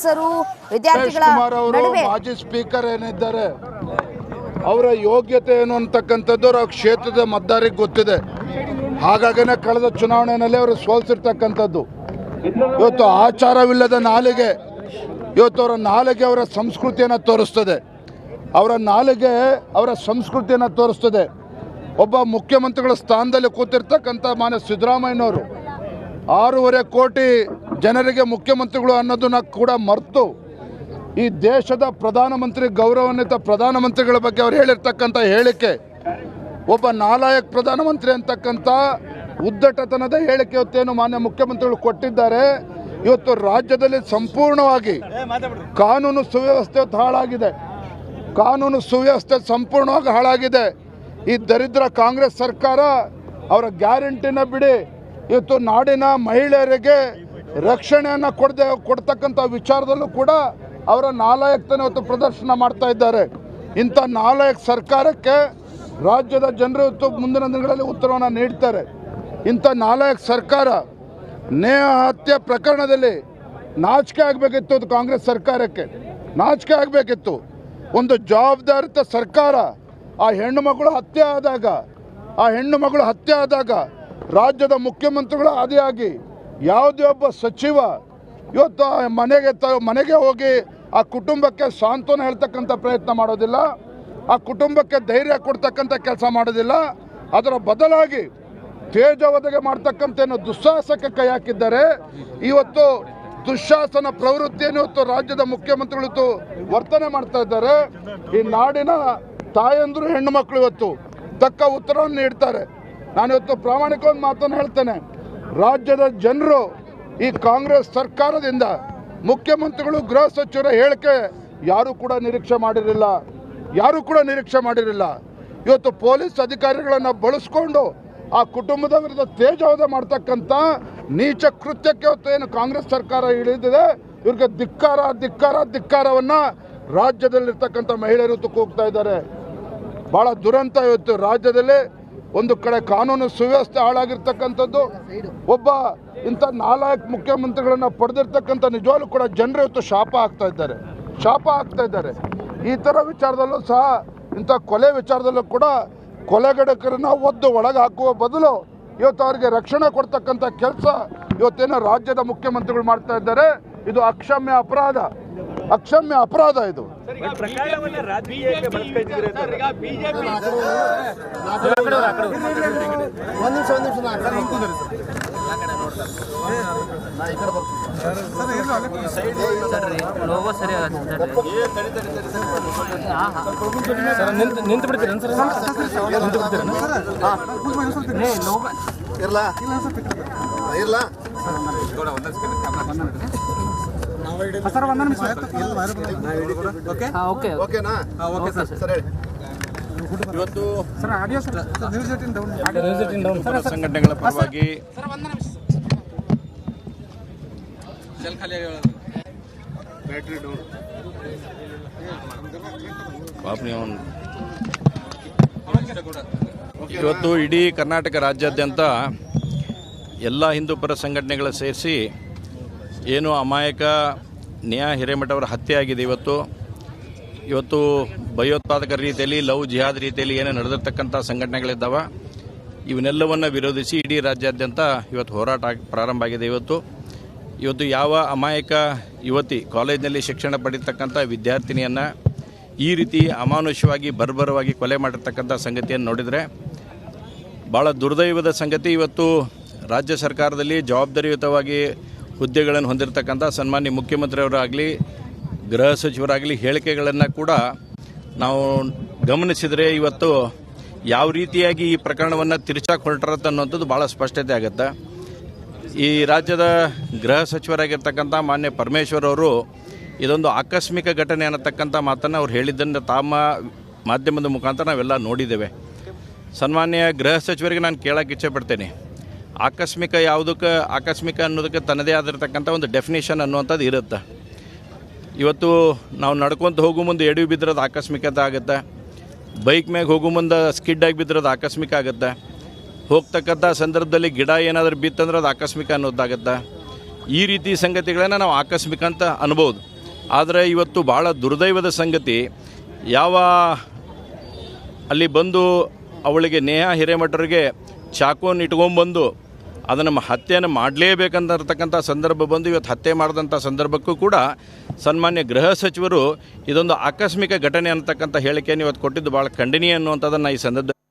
ಪೊಲೀಸರು ವಿದ್ಯಾರ್ಥಿಗಳ ನಡುವೆ ಮಾಜಿ ಸ್ಪೀಕರ್ ಏನಿದ್ದಾರೆ ಅವರ ಯೋಗ್ಯತೆ ಏನು ಅಂತಕ್ಕಂಥದ್ದು ಅವ್ರ ಕ್ಷೇತ್ರದ ಮತದಾರಿಗೆ ಗೊತ್ತಿದೆ. ಹಾಗಾಗಿನೇ ಕಳೆದ ಚುನಾವಣೆಯಲ್ಲಿ ಅವರು ಸೋಲ್ಸಿರ್ತಕ್ಕಂಥದ್ದು. ಇವತ್ತು ಆಚಾರವಿಲ್ಲದ ನಾಲಿಗೆ ಇವತ್ತು ಅವರ ನಾಲಿಗೆ ಅವರ ಸಂಸ್ಕೃತಿಯನ್ನು ತೋರಿಸ್ತದೆ. ಅವರ ನಾಲಿಗೆ ಅವರ ಸಂಸ್ಕೃತಿಯನ್ನು ತೋರಿಸ್ತದೆ. ಒಬ್ಬ ಮುಖ್ಯಮಂತ್ರಿಗಳ ಸ್ಥಾನದಲ್ಲಿ ಕೂತಿರ್ತಕ್ಕಂಥ ಮಾನ್ಯ ಸಿದ್ದರಾಮಯ್ಯನವರು ಆರೂವರೆ ಕೋಟಿ ಜನರಿಗೆ ಮುಖ್ಯಮಂತ್ರಿಗಳು ಅನ್ನೋದನ್ನ ಕೂಡ ಮರೆತು ಈ ದೇಶದ ಪ್ರಧಾನಮಂತ್ರಿ ಗೌರವಾನ್ವಿತ ಪ್ರಧಾನಮಂತ್ರಿಗಳ ಬಗ್ಗೆ ಅವ್ರು ಹೇಳಿರ್ತಕ್ಕಂಥ ಹೇಳಿಕೆ ಒಬ್ಬ ನಾಲಾಯಕ್ ಪ್ರಧಾನಮಂತ್ರಿ ಅಂತಕ್ಕಂಥ ಉದ್ದಟತನದ ಹೇಳಿಕೆ ಇವತ್ತೇನು ಮಾನ್ಯ ಮುಖ್ಯಮಂತ್ರಿಗಳು ಕೊಟ್ಟಿದ್ದಾರೆ. ಇವತ್ತು ರಾಜ್ಯದಲ್ಲಿ ಸಂಪೂರ್ಣವಾಗಿ ಕಾನೂನು ಸುವ್ಯವಸ್ಥೆ ಹಾಳಾಗಿದೆ. ಕಾನೂನು ಸುವ್ಯವಸ್ಥೆ ಸಂಪೂರ್ಣವಾಗಿ ಹಾಳಾಗಿದೆ. ಈ ದರಿದ್ರ ಕಾಂಗ್ರೆಸ್ ಸರ್ಕಾರ ಅವರ ಗ್ಯಾರಂಟಿನ ಬಿಡಿ ಇವತ್ತು ನಾಡಿನ ಮಹಿಳೆಯರಿಗೆ ರಕ್ಷಣೆಯನ್ನು ಕೊಡದೆ ಕೊಡ್ತಕ್ಕಂಥ ವಿಚಾರದಲ್ಲೂ ಕೂಡ ಅವರ ನಾಲಾಯಕ್ತನ ಇವತ್ತು ಪ್ರದರ್ಶನ ಮಾಡ್ತಾ ಇದ್ದಾರೆ. ಇಂಥ ನಾಲಾಯಕ್ ಸರ್ಕಾರಕ್ಕೆ ರಾಜ್ಯದ ಜನರು ಇವತ್ತು ಮುಂದಿನ ದಿನಗಳಲ್ಲಿ ಉತ್ತರವನ್ನು ನೀಡ್ತಾರೆ. ಇಂಥ ನಾಲಾಯಕ್ ಸರ್ಕಾರ ನೇಹ ಹತ್ಯೆ ಪ್ರಕರಣದಲ್ಲಿ ನಾಚಿಕೆ ಆಗಬೇಕಿತ್ತು ಅದು ಕಾಂಗ್ರೆಸ್ ಸರ್ಕಾರಕ್ಕೆ. ನಾಚಿಕೆ ಆಗಬೇಕಿತ್ತು. ಒಂದು ಜವಾಬ್ದಾರಿತ ಸರ್ಕಾರ ಆ ಹೆಣ್ಣು ಮಗಳು ಹತ್ಯೆ ಆದಾಗ, ಆ ಹೆಣ್ಣು ಮಗಳು ಹತ್ಯೆ ಆದಾಗ ರಾಜ್ಯದ ಮುಖ್ಯಮಂತ್ರಿಗಳ ಆದಿಯಾಗಿ ಯಾವುದೇ ಒಬ್ಬ ಸಚಿವ ಇವತ್ತು ಮನೆಗೆ ತ, ಮನೆಗೆ ಹೋಗಿ ಆ ಕುಟುಂಬಕ್ಕೆ ಸಾಂತ್ವನ ಹೇಳ್ತಕ್ಕಂಥ ಪ್ರಯತ್ನ ಮಾಡೋದಿಲ್ಲ, ಆ ಕುಟುಂಬಕ್ಕೆ ಧೈರ್ಯ ಕೊಡ್ತಕ್ಕಂಥ ಕೆಲಸ ಮಾಡೋದಿಲ್ಲ, ಅದರ ಬದಲಾಗಿ ತೇಜವದಗೆ ಮಾಡ್ತಕ್ಕಂಥ ಏನು ದುಸ್ಸಾಹಸಕ್ಕೆ ಕೈ ಹಾಕಿದ್ದಾರೆ. ಇವತ್ತು ದುಶಾಸನ ಪ್ರವೃತ್ತಿಯನ್ನು ಇವತ್ತು ರಾಜ್ಯದ ಮುಖ್ಯಮಂತ್ರಿಗಳು ವರ್ತನೆ ಮಾಡ್ತಾ ಇದ್ದಾರೆ. ಈ ನಾಡಿನ ತಾಯಂದ್ರು ಹೆಣ್ಣು ಮಕ್ಕಳು ಇವತ್ತು ತಕ್ಕ ಉತ್ತರವನ್ನು ನೀಡ್ತಾರೆ. ನಾನು ಇವತ್ತು ಪ್ರಾಮಾಣಿಕ ಒಂದು ಮಾತನ್ನು ಹೇಳ್ತೇನೆ. ರಾಜ್ಯದ ಜನರು ಈ ಕಾಂಗ್ರೆಸ್ ಸರ್ಕಾರದಿಂದ ಮುಖ್ಯಮಂತ್ರಿಗಳು, ಗೃಹ ಸಚಿವರ ಹೇಳಿಕೆ ಯಾರು ಕೂಡ ನಿರೀಕ್ಷೆ ಮಾಡಿರಲಿಲ್ಲ. ಯಾರು ಕೂಡ ನಿರೀಕ್ಷೆ ಮಾಡಿರಲಿಲ್ಲ. ಇವತ್ತು ಪೊಲೀಸ್ ಅಧಿಕಾರಿಗಳನ್ನು ಬಳಸ್ಕೊಂಡು ಆ ಕುಟುಂಬದ ವಿರುದ್ಧ ತೇಜವಾದ ಮಾಡ್ತಕ್ಕಂಥ ನೀಚ ಕೃತ್ಯಕ್ಕೆ ಇವತ್ತು ಏನು ಕಾಂಗ್ರೆಸ್ ಸರ್ಕಾರ ಇಳಿದಿದೆ? ಇವ್ರಿಗೆ ಧಿಕ್ಕಾರ ಧಿಕ್ಕಾರ, ಧಿಕ್ಕಾರವನ್ನು ರಾಜ್ಯದಲ್ಲಿರ್ತಕ್ಕಂಥ ಮಹಿಳೆಯರು ತುಕ್ಕೋಗ್ತಾ ಕೂಗ್ತಾ ಇದ್ದಾರೆ. ಭಾಳ ದುರಂತ ಇವತ್ತು ರಾಜ್ಯದಲ್ಲಿ. ಒಂದು ಕಡೆ ಕಾನೂನು ಸುವ್ಯವಸ್ಥೆ ಹಾಳಾಗಿರ್ತಕ್ಕಂಥದ್ದು, ಒಬ್ಬ ಇಂಥ ನಾಲ್ಕು ಮುಖ್ಯಮಂತ್ರಿಗಳನ್ನ ಪಡೆದಿರ್ತಕ್ಕಂಥ ನಿಜವಾಗ್ಲೂ ಕೂಡ ಜನರು ಇವತ್ತು ಶಾಪ ಆಗ್ತಾ ಇದ್ದಾರೆ. ಶಾಪ ಆಗ್ತಾ ಇದ್ದಾರೆ. ಈ ಥರ ವಿಚಾರದಲ್ಲೂ ಸಹ, ಇಂಥ ಕೊಲೆ ವಿಚಾರದಲ್ಲೂ ಕೂಡ ಕೊಲೆಗಡಕರನ್ನ ಒದ್ದು ಒಳಗೆ ಹಾಕುವ ಬದಲು ಇವತ್ತು ಅವರಿಗೆ ರಕ್ಷಣೆ ಕೊಡ್ತಕ್ಕಂಥ ಕೆಲಸ ಇವತ್ತೇನೋ ರಾಜ್ಯದ ಮುಖ್ಯಮಂತ್ರಿಗಳು ಮಾಡ್ತಾ ಇದ್ದಾರೆ. ಇದು ಅಕ್ಷಮ್ಯ ಅಪರಾಧ. ಅಕ್ಷಮ್ಯ ಅಪರಾಧ ಇದು ಪ್ರಕರಣವನ್ನ ಇರ್ಲಾ ಬಳಸ್ಕೊಳ್ತಿದ್ದೀರಿ ಸರಿ ಇರ್ಲಾ ಓಕೆ ಓಕೆನಾ ಓಕೆ ಸರ್ ಸರ್ ಸಂಘಟನೆಗಳ ಪರವಾಗಿ ಇವತ್ತು ಇಡೀ ಕರ್ನಾಟಕ ರಾಜ್ಯಾದ್ಯಂತ ಎಲ್ಲ ಹಿಂದೂ ಪರ ಸಂಘಟನೆಗಳ ಸೇರಿಸಿ ಏನು ಅಮಾಯಕ ನ್ಯಾ ಹಿರೇಮಠ ಅವರ ಹತ್ಯೆ ಆಗಿದೆ ಇವತ್ತು. ಇವತ್ತು ಭಯೋತ್ಪಾದಕ ರೀತಿಯಲ್ಲಿ, ಲವ್ ಜಿಹಾದ್ ರೀತಿಯಲ್ಲಿ ಏನೇ ನಡೆದಿರ್ತಕ್ಕಂಥ ಸಂಘಟನೆಗಳಿದ್ದಾವೆ, ಇವನ್ನೆಲ್ಲವನ್ನು ವಿರೋಧಿಸಿ ಇಡೀ ರಾಜ್ಯಾದ್ಯಂತ ಇವತ್ತು ಹೋರಾಟ ಪ್ರಾರಂಭ ಆಗಿದೆ ಇವತ್ತು. ಇವತ್ತು ಯಾವ ಅಮಾಯಕ ಯುವತಿ ಕಾಲೇಜಿನಲ್ಲಿ ಶಿಕ್ಷಣ ಪಡೀತಕ್ಕಂಥ ವಿದ್ಯಾರ್ಥಿನಿಯನ್ನು ಈ ರೀತಿ ಅಮಾನುಷವಾಗಿ ಬರ್ಬರವಾಗಿ ಕೊಲೆ ಮಾಡಿರ್ತಕ್ಕಂಥ ಸಂಗತಿಯನ್ನು ನೋಡಿದರೆ ಭಾಳ ದುರ್ದೈವದ ಸಂಗತಿ ಇವತ್ತು ರಾಜ್ಯ ಸರ್ಕಾರದಲ್ಲಿ ಜವಾಬ್ದಾರಿಯುತವಾಗಿ ಹುದ್ದೆಗಳನ್ನು ಹೊಂದಿರತಕ್ಕಂಥ ಸನ್ಮಾನ್ಯ ಮುಖ್ಯಮಂತ್ರಿಯವರಾಗಲಿ, ಗೃಹ ಸಚಿವರಾಗಲಿ ಹೇಳಿಕೆಗಳನ್ನು ಕೂಡ ನಾವು ಗಮನಿಸಿದರೆ ಇವತ್ತು ಯಾವ ರೀತಿಯಾಗಿ ಈ ಪ್ರಕರಣವನ್ನು ತಿರುಚಾಕ್ ಹೊರಟರತ್ತೆ ಅನ್ನೋಂಥದ್ದು ಭಾಳ ಸ್ಪಷ್ಟತೆ ಆಗುತ್ತೆ. ಈ ರಾಜ್ಯದ ಗೃಹ ಸಚಿವರಾಗಿರ್ತಕ್ಕಂಥ ಮಾನ್ಯ ಪರಮೇಶ್ವರ್ ಅವರು ಇದೊಂದು ಆಕಸ್ಮಿಕ ಘಟನೆ ಅನ್ನತಕ್ಕಂಥ ಮಾತನ್ನು ಅವ್ರು ಹೇಳಿದ್ದನ್ನು ತಮ್ಮ ಮಾಧ್ಯಮದ ಮುಖಾಂತರ ನಾವೆಲ್ಲ ನೋಡಿದ್ದೇವೆ. ಸನ್ಮಾನ್ಯ ಗೃಹ ಸಚಿವರಿಗೆ ನಾನು ಕೇಳಕ್ಕೆ ಇಚ್ಛೆ ಪಡ್ತೇನೆ. ಆಕಸ್ಮಿಕ ಯಾವುದಕ್ಕೆ, ಆಕಸ್ಮಿಕ ಅನ್ನೋದಕ್ಕೆ ತನ್ನದೇ ಆಗಿರ್ತಕ್ಕಂಥ ಒಂದು ಡೆಫಿನೇಷನ್ ಅನ್ನುವಂಥದ್ದು ಇರುತ್ತೆ. ಇವತ್ತು ನಾವು ನಡ್ಕೊತ ಹೋಗೋ ಮುಂದೆ ಎಡವಿ ಬಿದ್ದಿರೋದು ಆಕಸ್ಮಿಕತೆ ಆಗುತ್ತೆ. ಬೈಕ್ ಮ್ಯಾಗ ಹೋಗೋ ಮುಂದೆ ಸ್ಕಿಡ್ಡಾಗಿ ಬಿದ್ದಿರೋದು ಆಕಸ್ಮಿಕ ಆಗುತ್ತೆ. ಹೋಗ್ತಕ್ಕಂಥ ಸಂದರ್ಭದಲ್ಲಿ ಗಿಡ ಏನಾದರೂ ಬಿತ್ತಂದ್ರೆ ಅದು ಆಕಸ್ಮಿಕ ಅನ್ನೋದಾಗುತ್ತೆ. ಈ ರೀತಿ ಸಂಗತಿಗಳನ್ನು ನಾವು ಆಕಸ್ಮಿಕ ಅಂತ ಅನ್ಬೋದು. ಆದರೆ ಇವತ್ತು ಭಾಳ ದುರ್ದೈವದ ಸಂಗತಿ, ಯಾವ ಅಲ್ಲಿ ಬಂದು ಅವಳಿಗೆ ನೇಹ ಹಿರೇಮಠರಿಗೆ ಚಾಕುವನ್ನು ಇಟ್ಕೊಂಡ್ಬಂದು ಅದನ್ನು ಹತ್ಯೆಯನ್ನು ಮಾಡಲೇಬೇಕಂತರ್ತಕ್ಕಂಥ ಸಂದರ್ಭ ಬಂದು ಇವತ್ತು ಹತ್ಯೆ ಮಾಡಿದಂಥ ಸಂದರ್ಭಕ್ಕೂ ಕೂಡ ಸನ್ಮಾನ್ಯ ಗೃಹ ಸಚಿವರು ಇದೊಂದು ಆಕಸ್ಮಿಕ ಘಟನೆ ಅನ್ನತಕ್ಕಂಥ ಹೇಳಿಕೆಯನ್ನು ಇವತ್ತು ಕೊಟ್ಟಿದ್ದು ಭಾಳ ಖಂಡನೀಯ ಅನ್ನುವಂಥದ್ದನ್ನು ಈ ಸಂದರ್ಭ